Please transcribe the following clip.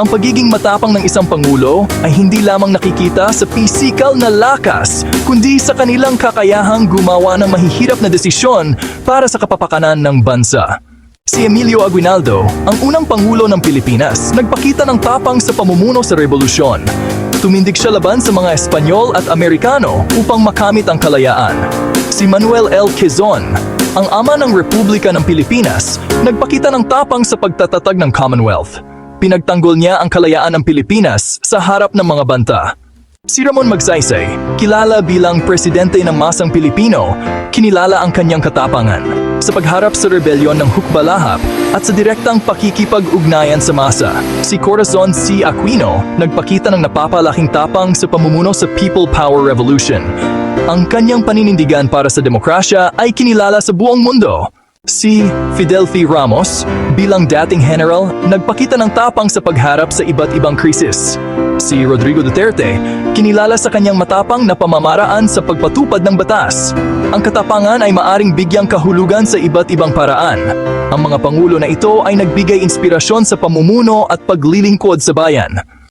Ang pagiging matapang ng isang pangulo ay hindi lamang nakikita sa pisikal na lakas, kundi sa kanilang kakayahang gumawa ng mahihirap na desisyon para sa kapapakanan ng bansa. Si Emilio Aguinaldo, ang unang pangulo ng Pilipinas, nagpakita ng tapang sa pamumuno sa revolusyon. Tumindig siya laban sa mga Espanyol at Amerikano upang makamit ang kalayaan. Si Manuel L. Quezon, ang ama ng Republika ng Pilipinas, nagpakita ng tapang sa pagtatatag ng Commonwealth. Pinagtanggol niya ang kalayaan ng Pilipinas sa harap ng mga banta. Si Ramon Magsaysay, kilala bilang presidente ng masang Pilipino, kinilala ang kanyang katapangan sa pagharap sa rebelyon ng Hukbalahap at sa direktang pakikipag-ugnayan sa masa. Si Corazon C. Aquino nagpakita ng napapalaking tapang sa pamumuno sa People Power Revolution. Ang kanyang paninindigan para sa demokrasya ay kinilala sa buong mundo. Si Fidel F. Ramos, bilang dating general, nagpakita ng tapang sa pagharap sa iba't ibang krisis. Si Rodrigo Duterte, kinilala sa kanyang matapang na pamamaraan sa pagpatupad ng batas. Ang katapangan ay maaring bigyang kahulugan sa iba't ibang paraan. Ang mga pangulo na ito ay nagbigay inspirasyon sa pamumuno at paglilingkod sa bayan.